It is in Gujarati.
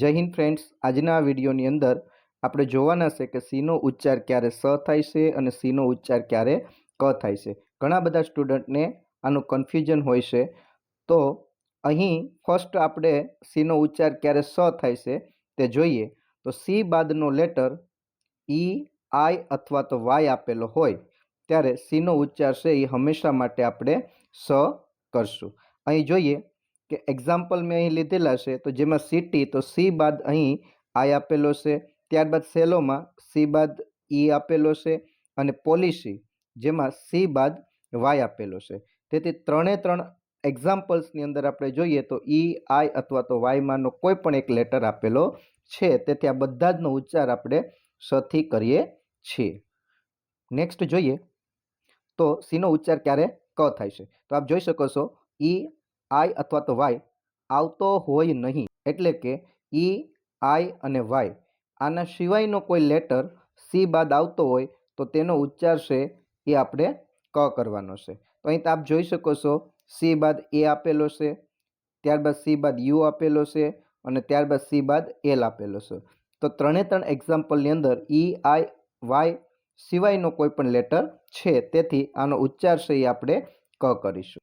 જય હિન્દ ફ્રેન્ડ્સ. આજના વિડીયોની અંદર આપણે જોવાના છે કે સીનો ઉચ્ચાર ક્યારે સ થાય છે અને સીનો ઉચ્ચાર ક્યારે ક થાય છે. ઘણા બધા સ્ટુડન્ટને આનું કન્ફ્યુઝન હોય છે. તો અહીં ફર્સ્ટ આપણે સીનો ઉચ્ચાર ક્યારે સ થાય છે તે જોઈએ. તો સી બાદનો લેટર ઈ આઈ અથવા તો વાય આપેલો હોય ત્યારે સીનો ઉચ્ચાર છે એ હંમેશા માટે આપણે સ કરશું. અહીં જોઈએ કે એક્ઝામ્પલ મેં અહીં લીધેલા છે, તો જેમાં સિટી તો સી બાદ અહીં આઈ આપેલો છે, ત્યારબાદ સેલોમાં સી બાદ ઈ આપેલો છે અને પોલિસી જેમાં સી બાદ વાય આપેલો છે. તેથી ત્રણે ત્રણ એક્ઝામ્પલ્સની અંદર આપણે જોઈએ તો ઈ આઈ અથવા તો વાયમાંનો કોઈ પણ એક લેટર આપેલો છે. તેથી આ બધા જનો ઉચ્ચાર આપણે સથી કરીએ છીએ. નેક્સ્ટ જોઈએ તો સીનો ઉચ્ચાર ક્યારે ક થાય છે. તો આપ જોઈ શકો છો ઈ આઈ અથવા તો વાય આવતો હોય નહીં. એટલે કે ઈ, આઈ અને વાય. આના સિવાયનો કોઈ લેટર સી બાદ આવતો હોય તો તેનો ઉચ્ચાર છે એ આપણે ક કરવાનો છે. તો અહીં આપ જોઈ શકો છો, સી બાદ એ આપેલો છે, ત્યારબાદ સી બાદ યુ આપેલો છે અને ત્યારબાદ સી બાદ એલ આપેલો છે. તો ત્રણે ત્રણ એક્ઝામ્પલની અંદર ઈ, આઈ, વાય સિવાયનો કોઈ પણ લેટર છે. તેથી આનો ઉચ્ચાર છે એ આપણે ક કરીશું.